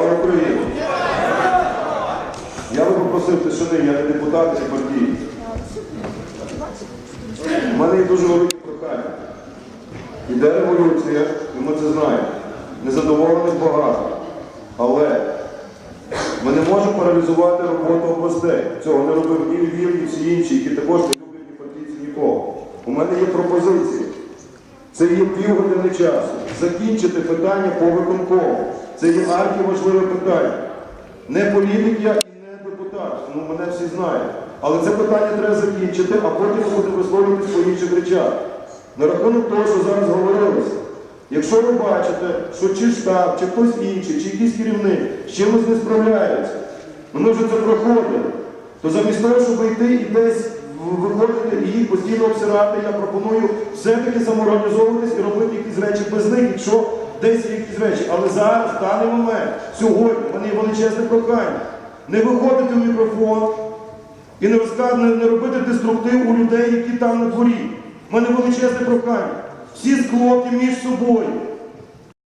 Слава Україні! Я би попросив тишини, я не депутат і партії. У мене є дуже велике прохання. Іде революція, і ми це знаємо. Незадоволених багато. Але ми не можемо паралізувати роботу областей. Цього не робив ні Львів, ні всі інші, які також не люблять ні партійці, нікого. У мене є пропозиції. Це є півгодини часу. Закінчити питання по виконкому. Це є архіважливе питання. Не політик я і не депутат, ну мене всі знають. Але це питання треба закінчити, а потім ми будемо по інших речах. На рахунок того, що зараз говорилося. Якщо ви бачите, що чи штаб, чи хтось інший, чи якийсь керівник з чимось не справляється, ми вже це проходили, то замість того, щоб йти і десь в- виходити і їх постійно обсирати, я пропоную все-таки самоорганізовуватись і робити якісь речі без них, якщо десь є якісь речі. Але зараз, в даний момент, сьогодні, в мене є величезне прохання. Не виходити в мікрофон і не, розказ... не робити деструктив у людей, які там на дворі. У мене величезне прохання. Всі склоки між собою.